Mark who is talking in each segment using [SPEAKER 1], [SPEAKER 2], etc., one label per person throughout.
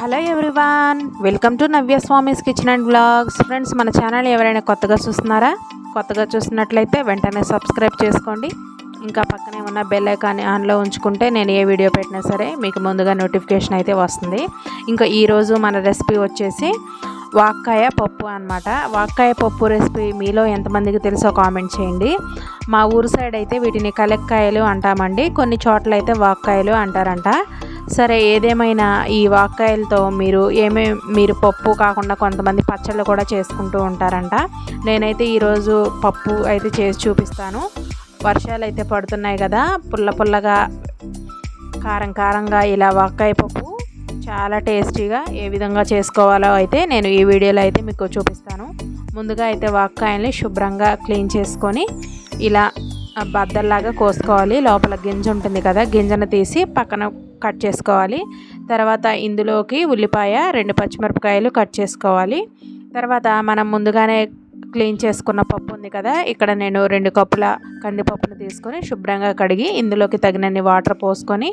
[SPEAKER 1] Hello everyone welcome to Navya Swami's kitchen and blogs friends మన channel ఎవరైనా కొత్తగా చూస్తున్నారా? కొత్తగా చూస్తున్నట్లయితే వెంటనే సబ్స్క్రైబ్ చేసుకోండి. ఇంకా పక్కనే ఉన్న బెల్ ఐకాన్ ఆన్లో ఉంచుకుంటే నేను ఏ వీడియో పెట్టినా సరే మీకు ముందుగా నోటిఫికేషన్ అయితే వస్తుంది. ఇంకా ఈరోజు మన రెసిపీ వచ్చేసి వాక్కాయ పప్పు అనమాట వాక్కాయ పప్పు రెసిపీ మీలో ఎంతమందికి తెలుసో కామెంట్ చేయండి. మా ఊరు సైడ్ అయితే వీటిని కలెక్కాయలు అంటామండి. కొన్ని చోట్ల అయితే వాక్కాయలు అంటారంట. సరే ఏదేమైనా ఈ వాక్కాయలతో మీరు ఏమే మీరు పప్పు కాకుండా కొంతమంది పచ్చళ్ళు కూడా చేసుకుంటూ ఉంటారంట. నేనైతే ఈరోజు పప్పు అయితే చేసి చూపిస్తాను. వర్షాలు అయితే పడుతున్నాయి కదా పుల్ల పుల్లగా కారం కారంగా ఇలా వాక్కాయ పప్పు చాలా టేస్టీగా ఏ విధంగా చేసుకోవాలో అయితే నేను ఈ వీడియోలో అయితే మీకు చూపిస్తాను. ముందుగా అయితే వాక్కాయల్ని శుభ్రంగా క్లీన్ చేసుకొని ఇలా బద్దల్లాగా కోసుకోవాలి. లోపల గింజ ఉంటుంది కదా గింజను తీసి పక్కన కట్ చేసుకోవాలి. తర్వాత ఇందులోకి ఉల్లిపాయ రెండు పచ్చిమిరపకాయలు కట్ చేసుకోవాలి. తర్వాత మనం ముందుగానే క్లీన్ చేసుకున్న పప్పు ఉంది కదా ఇక్కడ నేను రెండు కప్పుల కందిపప్పును తీసుకొని శుభ్రంగా కడిగి ఇందులోకి తగినన్ని వాటర్ పోసుకొని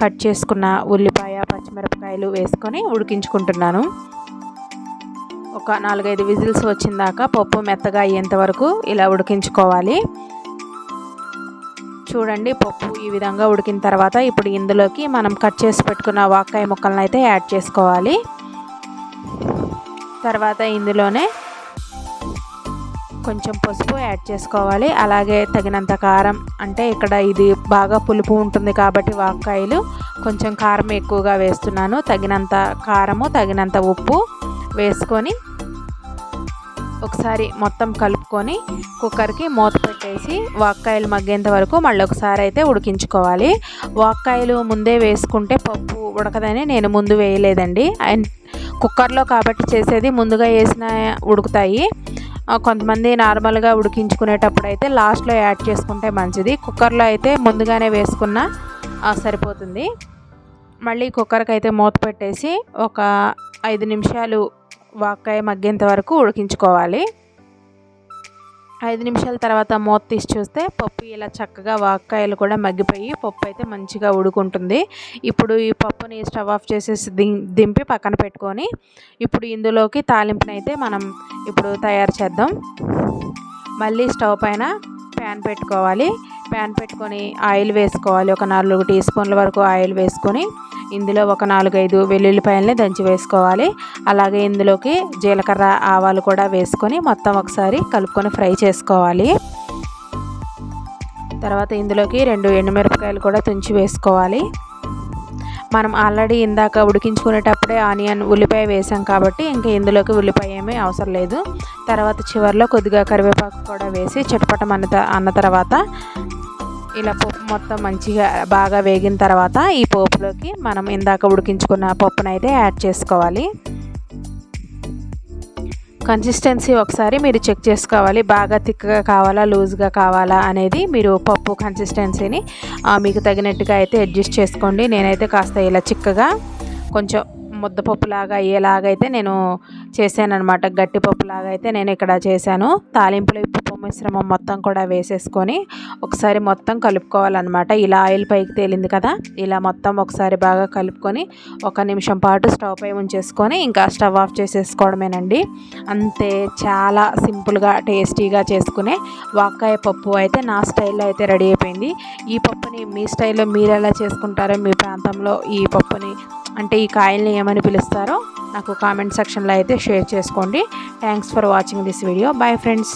[SPEAKER 1] కట్ చేసుకున్న ఉల్లిపాయ పచ్చిమిరపకాయలు వేసుకొని ఉడికించుకుంటున్నాను. ఒక నాలుగైదు విజిల్స్ వచ్చిందాక పప్పు మెత్తగా అయ్యేంత వరకు ఇలా ఉడికించుకోవాలి. చూడండి పప్పు ఈ విధంగా ఉడికిన తర్వాత ఇప్పుడు ఇందులోకి మనం కట్ చేసి పెట్టుకున్న వాకాయ ముక్కలను అయితే యాడ్ చేసుకోవాలి. తర్వాత ఇందులోనే కొంచెం పసుపు యాడ్ చేసుకోవాలి. అలాగే తగినంత కారం అంటే ఇక్కడ ఇది బాగా పులుపు ఉంటుంది కాబట్టి వాక్కాయలు కొంచెం కారం ఎక్కువగా వేస్తున్నాను. తగినంత కారము తగినంత ఉప్పు వేసుకొని ఒకసారి మొత్తం కలుపుకొని కుక్కర్కి మూత పెట్టేసి వాక్కాయలు మగ్గేంత వరకు మళ్ళీ ఒకసారి అయితే ఉడికించుకోవాలి. వాక్కాయలు ముందే వేసుకుంటే పప్పు ఉడకదని నేను ముందు వేయలేదండి. అండ్ కుక్కర్లో కాబట్టి చేసేది ముందుగా వేసిన ఉడుకుతాయి. కొంతమంది నార్మల్గా ఉడికించుకునేటప్పుడు అయితే లాస్ట్లో యాడ్ చేసుకుంటే మంచిది. కుక్కర్లో అయితే ముందుగానే వేసుకున్న సరిపోతుంది. మళ్ళీ కుక్కర్కి అయితే మూత పెట్టేసి ఒక ఐదు నిమిషాలు వాకాయ మగ్గేంత వరకు ఉడికించుకోవాలి. ఐదు నిమిషాల తర్వాత మూత తీసి చూస్తే పప్పు ఇలా చక్కగా వాక్కాయలు కూడా మగ్గిపోయి పప్పు అయితే మంచిగా ఉడుకుంటుంది. ఇప్పుడు ఈ పప్పుని స్టవ్ ఆఫ్ చేసేసి దింపి పక్కన పెట్టుకొని ఇప్పుడు ఇందులోకి తాలింపునైతే మనం ఇప్పుడు తయారు చేద్దాం. మళ్ళీ స్టవ్ పైన ప్యాన్ పెట్టుకోవాలి. ప్యాన్ పెట్టుకొని ఆయిల్ వేసుకోవాలి. ఒక నాలుగు టీ స్పూన్ల వరకు ఆయిల్ వేసుకొని ఇందులో ఒక నాలుగైదు వెల్లుల్లిపాయలని దంచి వేసుకోవాలి. అలాగే ఇందులోకి జీలకర్ర ఆవాలు కూడా వేసుకొని మొత్తం ఒకసారి కలుపుకొని ఫ్రై చేసుకోవాలి. తర్వాత ఇందులోకి రెండు ఎండుమిరపకాయలు కూడా తుంచి వేసుకోవాలి. మనం ఆల్రెడీ ఇందాక ఉడికించుకునేటప్పుడే ఆనియన్ ఉల్లిపాయ వేసాం కాబట్టి ఇంకా ఇందులోకి ఉల్లిపాయ ఏమీ అవసరం లేదు. తర్వాత చివరిలో కొద్దిగా కరివేపాకు కూడా వేసి చిటపటం అన్న అన్న తర్వాత ఇలా పప్పు మొత్తం మంచిగా బాగా వేగిన తర్వాత ఈ పోపులోకి మనం ఇందాక ఉడికించుకున్న పప్పునైతే యాడ్ చేసుకోవాలి. కన్సిస్టెన్సీ ఒకసారి మీరు చెక్ చేసుకోవాలి. బాగా థిక్గా కావాలా లూజ్గా కావాలా అనేది మీరు పప్పు కన్సిస్టెన్సీని మీకు తగినట్టుగా అయితే అడ్జస్ట్ చేసుకోండి. నేనైతే కాస్త ఇలా చిక్కగా కొంచెం ముద్దపప్పులాగా అయ్యేలాగైతే నేను చేశానమాట గట్టి పప్పులాగా అయితే నేను ఇక్కడ చేశాను. తాలింపులో ఉప్పు మిశ్రమం మొత్తం కూడా వేసేసుకొని ఒకసారి మొత్తం కలుపుకోవాలన్నమాట. ఇలా ఆయిల్ పైకి తేలింది కదా ఇలా మొత్తం ఒకసారి బాగా కలుపుకొని ఒక నిమిషం పాటు స్టవ్ పై ఉంచేసుకొని ఇంకా స్టవ్ ఆఫ్ చేసేసుకోవడమేనండి. అంతే చాలా సింపుల్గా టేస్టీగా చేసుకునే వాకాయ పప్పు అయితే నా స్టైల్లో అయితే రెడీ అయిపోయింది. ఈ పప్పుని మీ స్టైల్లో మీరు ఎలా చేసుకుంటారో మీ ప్రాంతంలో ఈ పప్పుని అంటే ఈ కాయల్ని ఏమని పిలుస్తారో నాకు కామెంట్ సెక్షన్లో అయితే షేర్ చేసుకోండి. Thanks for watching this video. Bye friends.